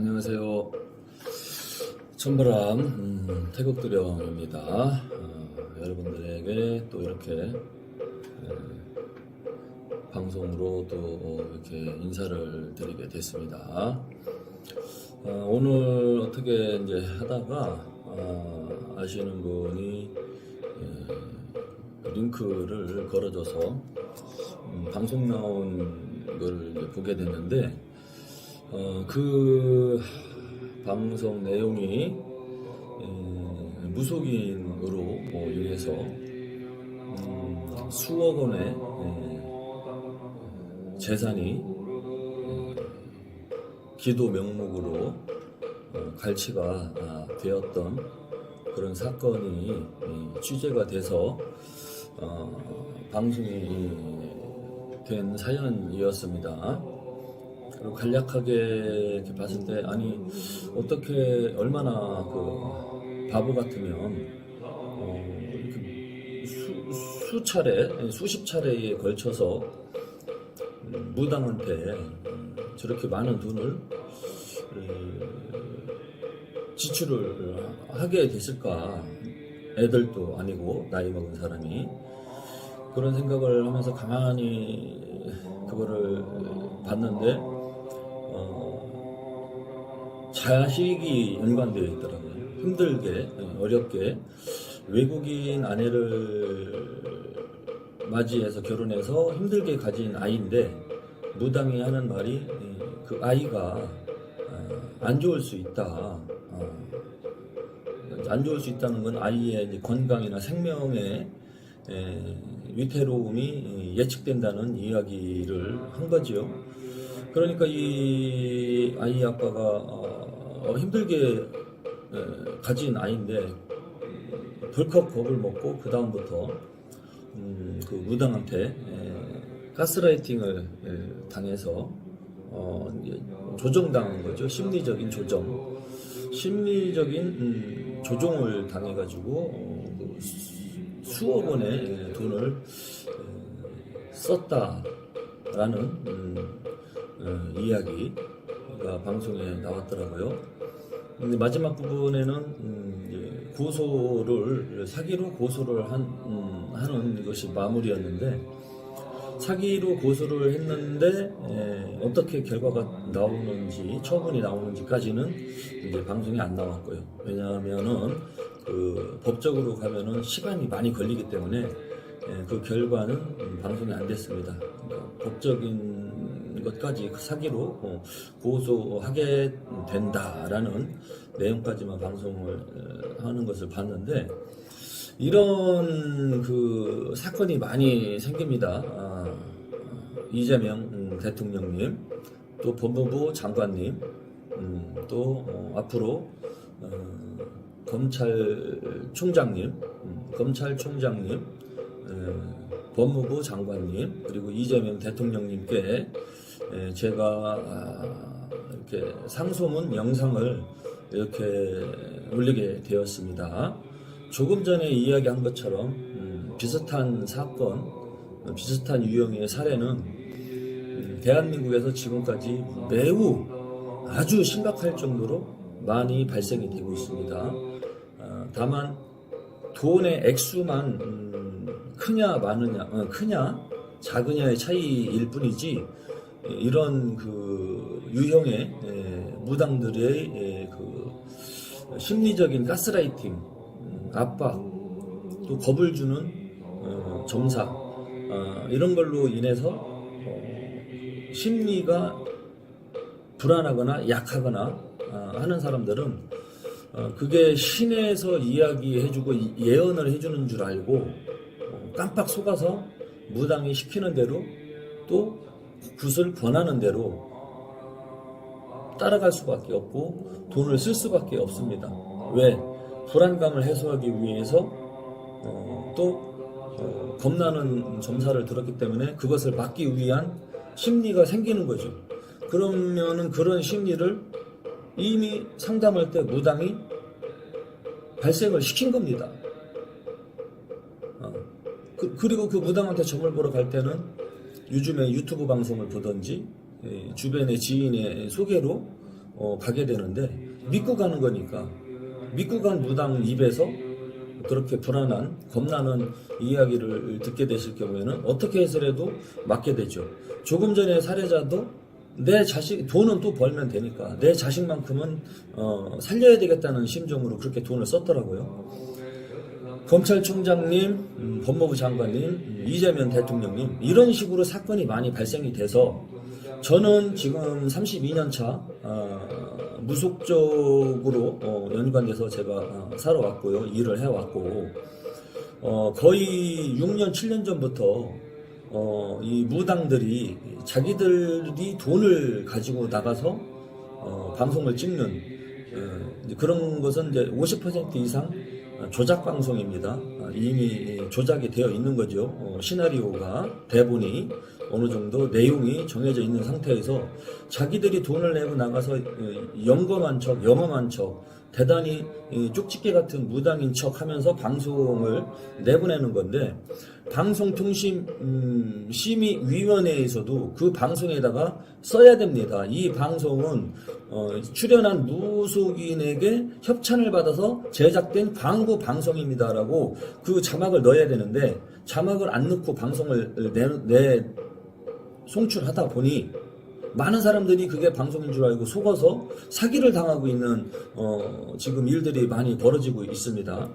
안녕하세요. 천바람 음, 태국 두령입니다. 어, 여러분들에게 또 이렇게 에, 방송으로 또 이렇게 인사를 드리게 됐습니다. 어, 오늘 어떻게 이제 하다가 어, 아시는 분이 에, 링크를 걸어줘서 음, 방송 나온 걸 이제 보게 됐는데 어, 그 방송 내용이 에, 무속인으로 뭐 인해서 음, 수억 원의 에, 재산이 에, 기도 명목으로 어, 갈취가 아, 되었던 그런 사건이 이, 취재가 돼서 어, 방송이 된 사연이었습니다. 그리고 간략하게 이렇게 봤을 때 아니 어떻게 얼마나 그 바보 같으면 어, 이렇게 수, 수 차례 수십 차례에 걸쳐서 음, 무당한테 음, 저렇게 많은 돈을 음, 지출을 하게 됐을까? 애들도 아니고 나이 먹은 사람이. 그런 생각을 하면서 가만히 그거를 봤는데 어, 자식이 연관되어 있더라고요. 힘들게 어렵게 외국인 아내를 맞이해서 결혼해서 힘들게 가진 아이인데 무당이 하는 말이 그 아이가 어, 안 좋을 수 있다. 어, 안 좋을 수 있다는 건 아이의 건강이나 생명에 에, 위태로움이 예측된다는 이야기를 한 거지요. 그러니까 이 아이 아빠가 어, 힘들게 에, 가진 아이인데 덜컥 겁을 먹고 그 다음부터 음, 그 무당한테 에, 가스라이팅을 에, 당해서 어, 조정당한 거죠. 심리적인 조정. 심리적인 음, 조종을 당해가지고 어, 그 수- 수억 원의 돈을 에, 썼다라는 음, 어, 이야기가 방송에 나왔더라고요. 근데 마지막 부분에는 음, 고소를 사기로 고소를 한, 음, 하는 것이 마무리였는데 사기로 고소를 했는데 에, 어떻게 결과가 나오는지 처분이 나오는지까지는 이제 방송에 안 나왔고요. 왜냐하면은 그 법적으로 가면은 시간이 많이 걸리기 때문에 에, 그 결과는 음, 방송이 안 됐습니다. 뭐 법적인 것까지 그 사기로 어, 고소하게 된다라는 내용까지만 방송을 어, 하는 것을 봤는데 이런 그 사건이 많이 생깁니다. 아, 이재명 음, 대통령님, 또 법무부 장관님, 음, 또 어, 앞으로 어, 검찰총장님, 음, 검찰총장님, 에, 법무부 장관님, 그리고 이재명 대통령님께 에, 제가 아, 이렇게 상소문 영상을 이렇게 올리게 되었습니다. 조금 전에 이야기한 것처럼 음, 비슷한 사건, 어, 비슷한 유형의 사례는 음, 대한민국에서 지금까지 매우 아주 심각할 정도로 많이 발생이 되고 있습니다. 어, 다만 돈의 액수만 음, 크냐 마느냐, 어, 크냐 작으냐의 차이일 뿐이지 에, 이런 그 유형의 에, 무당들의 에, 그 심리적인 가스라이팅, 음, 압박, 또 겁을 주는 어, 점사 어, 이런 걸로 인해서 어, 심리가 불안하거나 약하거나 어, 하는 사람들은 어, 그게 신에서 이야기해주고 이- 예언을 해주는 줄 알고 어, 깜빡 속아서 무당이 시키는 대로 또 굿을 권하는 대로 따라갈 수밖에 없고 돈을 쓸 수밖에 없습니다. 왜? 불안감을 해소하기 위해서 어, 또 어, 겁나는 점사를 들었기 때문에 그것을 막기 위한 심리가 생기는 거죠. 그러면은 그런 심리를 이미 상담할 때 무당이 발생을 시킨 겁니다. 어, 그, 그리고 그 무당한테 점을 보러 갈 때는 요즘에 유튜브 방송을 보든지 예, 주변의 지인의 소개로 어, 가게 되는데 믿고 가는 거니까 믿고 간 무당 입에서 그렇게 불안한 겁나는 이야기를 듣게 되실 경우에는 어떻게 해서라도 맞게 되죠. 조금 전에 사례자도 내 자식 돈은 또 벌면 되니까 내 자식만큼은 어, 살려야 되겠다는 심정으로 그렇게 돈을 썼더라고요. 검찰총장님, 음, 법무부 장관님, 음, 이재명 대통령님 이런 식으로 사건이 많이 발생이 돼서 저는 지금 32년 차 어, 무속적으로 어, 연관돼서 제가 어, 살아왔고요. 일을 해왔고 어, 거의 6년 7년 전부터 어, 이 무당들이 자기들이 돈을 가지고 나가서 어, 방송을 찍는 예, 그런 것은 이제 50% 이상 조작 방송입니다. 아, 이미 조작이 되어 있는 거죠. 어, 시나리오가 대본이 어느 정도 내용이 정해져 있는 상태에서 자기들이 돈을 내고 나가서 어, 영검한 척, 영험한 척, 대단히 이 쪽집게 같은 무당인 척 하면서 방송을 내보내는 건데 방송통신심의위원회에서도 그 방송에다가 써야 됩니다. 이 방송은 어, 출연한 무속인에게 협찬을 받아서 제작된 광고 방송입니다라고 그 자막을 넣어야 되는데 자막을 안 넣고 방송을 내, 내 송출하다 보니 많은 사람들이 그게 방송인 줄 알고 속아서 사기를 당하고 있는 어, 지금 일들이 많이 벌어지고 있습니다.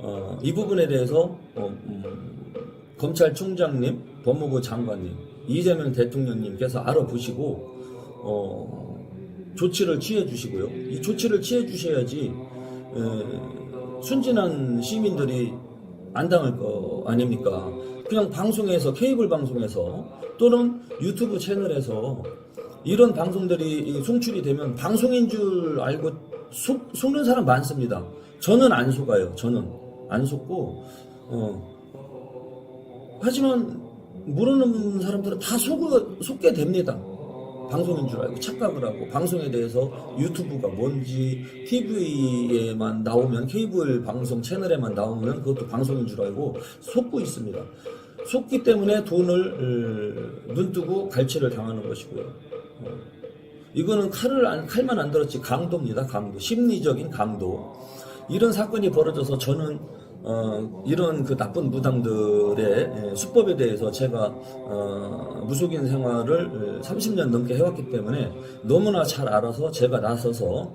어, 이 부분에 대해서 어, 음, 검찰총장님, 법무부 장관님, 이재명 대통령님께서 알아보시고 어, 조치를 취해 주시고요. 이 조치를 취해 주셔야지 에, 순진한 시민들이 안 당할 거 아닙니까? 그냥 방송에서 케이블 방송에서 또는 유튜브 채널에서 이런 방송들이 송출이 되면 방송인 줄 알고 속, 속는 사람 많습니다. 저는 안 속아요. 저는 안 속고 어, 하지만 모르는 사람들은 다 속, 속게 됩니다. 방송인 줄 알고 착각을 하고 방송에 대해서 유튜브가 뭔지 TV에만 나오면 케이블 방송 채널에만 나오면 그것도 방송인 줄 알고 속고 있습니다. 속기 때문에 돈을 어, 눈뜨고 갈취를 당하는 것이고요. 어, 이거는 칼을 안, 칼만 안 들었지 강도입니다. 강도 심리적인 강도 이런 사건이 벌어져서 저는 어, 이런 그 나쁜 무당들의 예, 수법에 대해서 제가 어, 무속인 생활을 30년 넘게 해왔기 때문에 너무나 잘 알아서 제가 나서서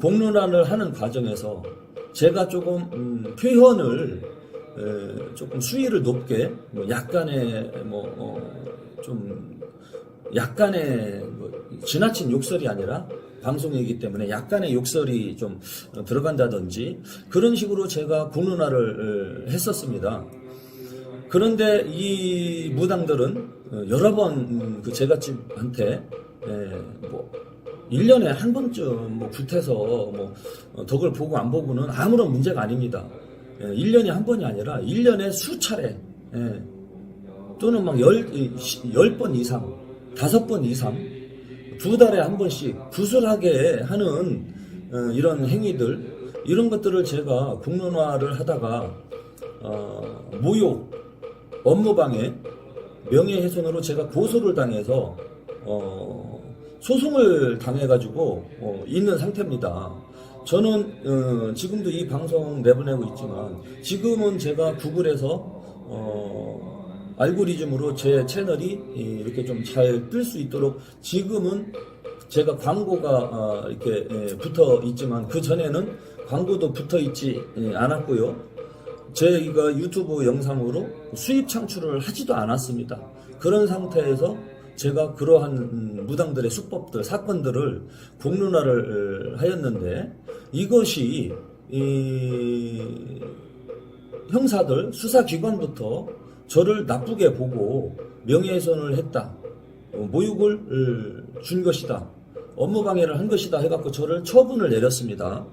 공론화를 하는 과정에서 제가 조금 음, 표현을 에, 조금 수위를 높게 뭐 약간의 뭐좀 약간의 뭐 지나친 욕설이 아니라 방송이기 때문에 약간의 욕설이 좀 들어간다든지 그런 식으로 제가 공론화를 했었습니다. 그런데 이 무당들은 여러 번 그 제갓집한테 에, 뭐 1년에 한 번쯤 뭐 굿해서 뭐 덕을 보고 안 보고는 아무런 문제가 아닙니다. 예, 1년에 한 번이 아니라 1년에 수차례 예, 또는 막 10, 10번 이상, 5번 이상 두 달에 한 번씩 구슬하게 하는 어, 이런 행위들 이런 것들을 제가 공론화를 하다가 어, 모욕, 업무방해, 명예훼손으로 제가 고소를 당해서 어, 소송을 당해가지고 어, 있는 상태입니다. 저는 어, 지금도 이 방송 내보내고 있지만 지금은 제가 구글에서 어, 알고리즘으로 제 채널이 이렇게 좀 잘 뜰 수 있도록 지금은 제가 광고가 어, 이렇게 예, 붙어 있지만 그 전에는 광고도 붙어 있지 예, 않았고요. 저희가 유튜브 영상으로 수입 창출을 하지도 않았습니다. 그런 상태에서 제가 그러한 음, 무당들의 수법들, 사건들을 공론화를 하였는데 이것이 이 형사들, 수사기관부터 저를 나쁘게 보고 명예훼손을 했다. 어, 모욕을 준 것이다. 업무방해를 한 것이다 해갖고 저를 처분을 내렸습니다.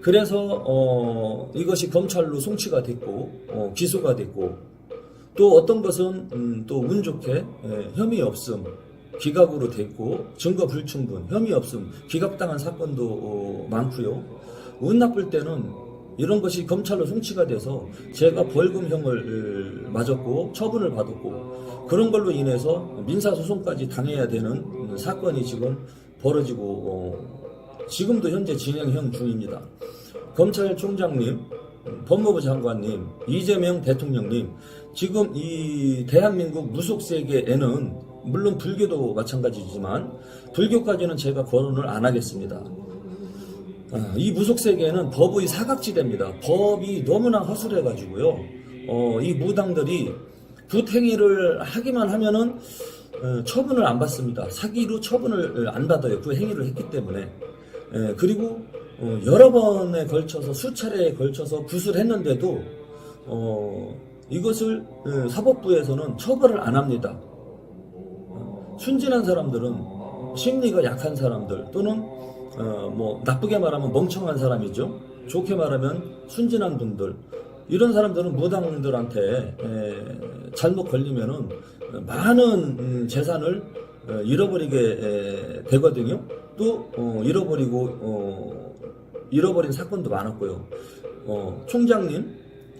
그래서 어, 이것이 검찰로 송치가 됐고 어, 기소가 됐고 또 어떤 것은 음, 또운 좋게 예, 혐의 없음 기각으로 됐고 증거 불충분 혐의 없음 기각당한 사건도 어, 많고요. 운 나쁠 때는 이런 것이 검찰로 송치가 돼서 제가 벌금형을 맞았고 처분을 받았고 그런 걸로 인해서 민사소송까지 당해야 되는 사건이 지금 벌어지고 어, 지금도 현재 진행형 중입니다. 검찰총장님, 법무부 장관님, 이재명 대통령님, 지금 이 대한민국 무속 세계에는 물론 불교도 마찬가지지만 불교까지는 제가 거론을 안 하겠습니다. 아, 이 무속 세계는 법의 사각지대입니다. 법이 너무나 허술해가지고요. 어, 이 무당들이 굿행위를 하기만 하면은 어, 처분을 안 받습니다. 사기로 처분을 안 받아요. 그 행위를 했기 때문에. 예, 그리고 어, 여러 번에 걸쳐서 수차례에 걸쳐서 굿을 했는데도 어, 이것을 어, 사법부에서는 처벌을 안 합니다. 어, 순진한 사람들은 심리가 약한 사람들 또는 어, 뭐 나쁘게 말하면 멍청한 사람이죠. 좋게 말하면 순진한 분들 이런 사람들은 무당들한테 에, 잘못 걸리면은 많은 음, 재산을 어, 잃어버리게 에, 되거든요. 또 어, 잃어버리고 어, 잃어버린 사건도 많았고요. 어, 총장님,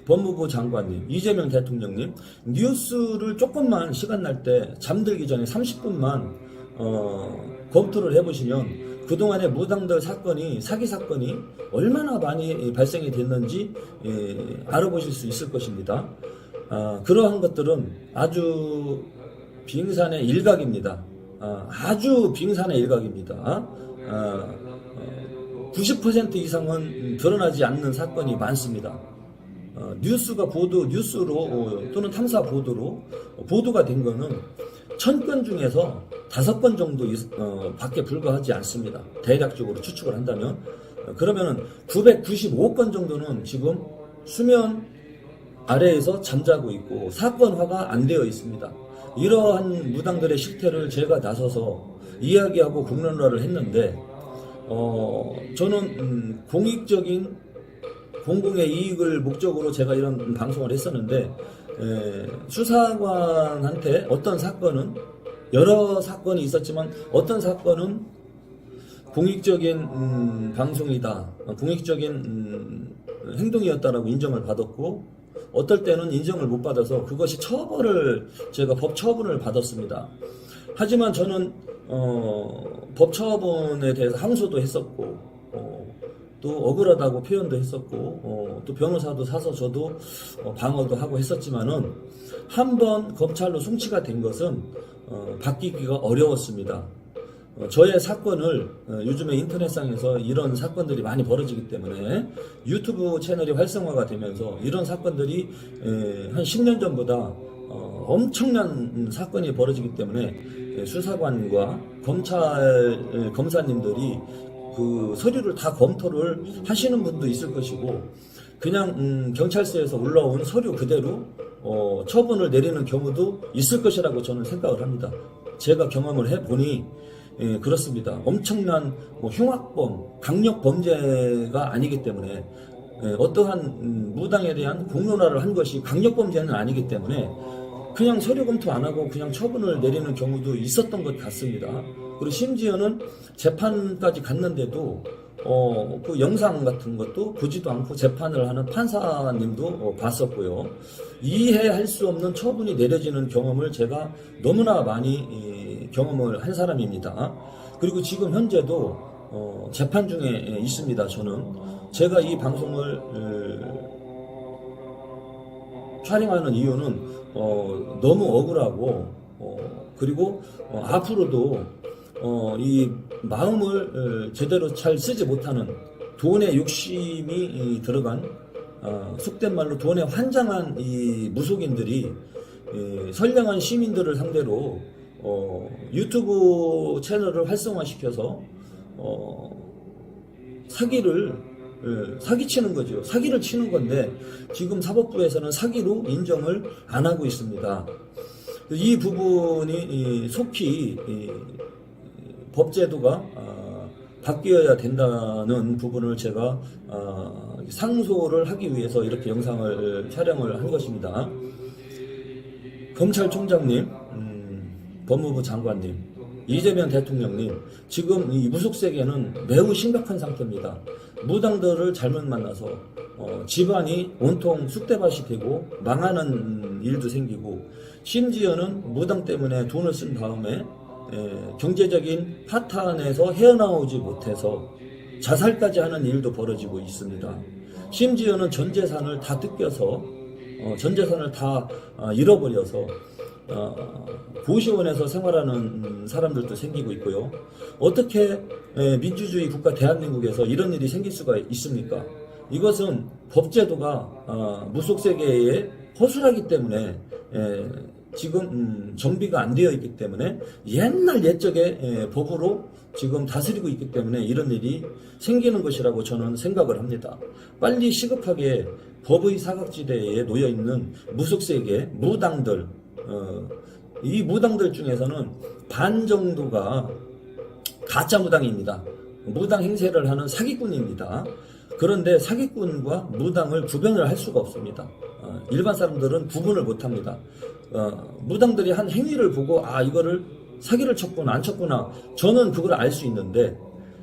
법무부 장관님, 이재명 대통령님 뉴스를 조금만 시간 날 때 잠들기 전에 30분만 어, 검토를 해보시면 그동안의 무당들 사건이 사기 사건이 얼마나 많이 발생이 됐는지 예, 알아보실 수 있을 것입니다. 아, 그러한 것들은 아주 빙산의 일각입니다. 아, 아주 빙산의 일각입니다. 아, 어, 90% 이상은 드러나지 않는 사건이 많습니다. 어, 뉴스가 보도 뉴스로 어, 또는 탐사 보도로 어, 보도가 된 거는 천 건 중에서 다섯 건 정도 있- 어, 밖에 불과하지 않습니다. 대략적으로 추측을 한다면 어, 그러면은 995건 정도는 지금 수면 아래에서 잠자고 있고 사건화가 안 되어 있습니다. 이러한 무당들의 실태를 제가 나서서 이야기하고 공론화를 했는데 어, 저는 음, 공익적인 공공의 이익을 목적으로 제가 이런 방송을 했었는데 에, 수사관한테 어떤 사건은 여러 사건이 있었지만 어떤 사건은 공익적인 음, 방송이다, 어, 공익적인 음, 행동이었다라고 인정을 받았고 어떨 때는 인정을 못 받아서 그것이 처벌을 제가 법 처분을 받았습니다. 하지만 저는 어, 법 처분에 대해서 항소도 했었고 어, 또 억울하다고 표현도 했었고 어, 또 변호사도 사서 저도 어, 방어도 하고 했었지만은 한 번 검찰로 송치가 된 것은 어, 바뀌기가 어려웠습니다. 어, 저의 사건을 어, 요즘에 인터넷상에서 이런 사건들이 많이 벌어지기 때문에 유튜브 채널이 활성화가 되면서 이런 사건들이 에, 한 10년 전보다 어, 엄청난 사건이 벌어지기 때문에 에, 수사관과 검찰 에, 검사님들이 그 서류를 다 검토를 하시는 분도 있을 것이고 그냥 음, 경찰서에서 올라온 서류 그대로 어, 처분을 내리는 경우도 있을 것이라고 저는 생각을 합니다. 제가 경험을 해보니 예, 그렇습니다. 엄청난 뭐 흉악범, 강력 범죄가 아니기 때문에 예, 어떠한 음, 무당에 대한 공론화를 한 것이 강력 범죄는 아니기 때문에 그냥 서류 검토 안 하고 그냥 처분을 내리는 경우도 있었던 것 같습니다. 그리고 심지어는 재판까지 갔는데도 어, 그 영상 같은 것도 보지도 않고 재판을 하는 판사님도 어, 봤었고요. 이해할 수 없는 처분이 내려지는 경험을 제가 너무나 많이 이, 경험을 한 사람입니다. 그리고 지금 현재도 어, 재판 중에 있습니다. 저는 제가 이 방송을 어, 촬영하는 이유는 어, 너무 억울하고 어, 그리고 어, 앞으로도 어, 이 마음을 어, 제대로 잘 쓰지 못하는 돈에 욕심이 이, 들어간 어, 속된 말로 돈에 환장한 이 무속인들이 이, 선량한 시민들을 상대로 어, 유튜브 채널을 활성화시켜서 어, 사기를 예, 사기치는 거죠. 사기를 치는 건데 지금 사법부에서는 사기로 인정을 안 하고 있습니다. 이 부분이 이, 속히 이, 법제도가 아, 바뀌어야 된다는 부분을 제가 아, 상소를 하기 위해서 이렇게 영상을 촬영을 한 것입니다. 검찰총장님, 음, 법무부 장관님, 이재명 대통령님, 지금 이 무속 세계는 매우 심각한 상태입니다. 무당들을 잘못 만나서 어, 집안이 온통 쑥대밭이 되고 망하는 일도 생기고 심지어는 무당 때문에 돈을 쓴 다음에 에, 경제적인 파탄에서 헤어나오지 못해서 자살까지 하는 일도 벌어지고 있습니다. 심지어는 전 재산을 다 뜯겨서 어, 전 재산을 다 어, 잃어버려서 어, 고시원에서 생활하는 사람들도 생기고 있고요. 어떻게 에, 민주주의 국가 대한민국에서 이런 일이 생길 수가 있습니까? 이것은 법제도가 어, 무속세계에 허술하기 때문에 에, 지금 음, 정비가 안 되어 있기 때문에 옛날 옛적의 에, 법으로 지금 다스리고 있기 때문에 이런 일이 생기는 것이라고 저는 생각을 합니다. 빨리 시급하게 법의 사각지대에 놓여 있는 무속세계 무당들 어, 이 무당들 중에서는 반 정도가 가짜 무당입니다. 무당 행세를 하는 사기꾼입니다. 그런데 사기꾼과 무당을 구별을 할 수가 없습니다. 어, 일반 사람들은 구분을 못 합니다. 어, 무당들이 한 행위를 보고 아 이거를 사기를 쳤구나 안 쳤구나 저는 그걸 알 수 있는데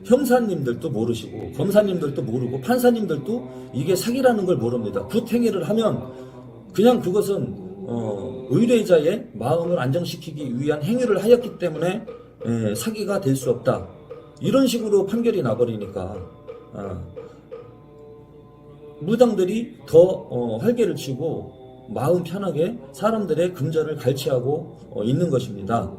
형사님들도 모르시고 검사님들도 모르고 판사님들도 이게 사기라는 걸 모릅니다. 굿행위를 하면 그냥 그것은 어, 의뢰자의 마음을 안정시키기 위한 행위를 하였기 때문에 에, 사기가 될 수 없다. 이런 식으로 판결이 나버리니까 아, 무당들이 더 어, 활개를 치고 마음 편하게 사람들의 금전을 갈취하고 어, 있는 것입니다.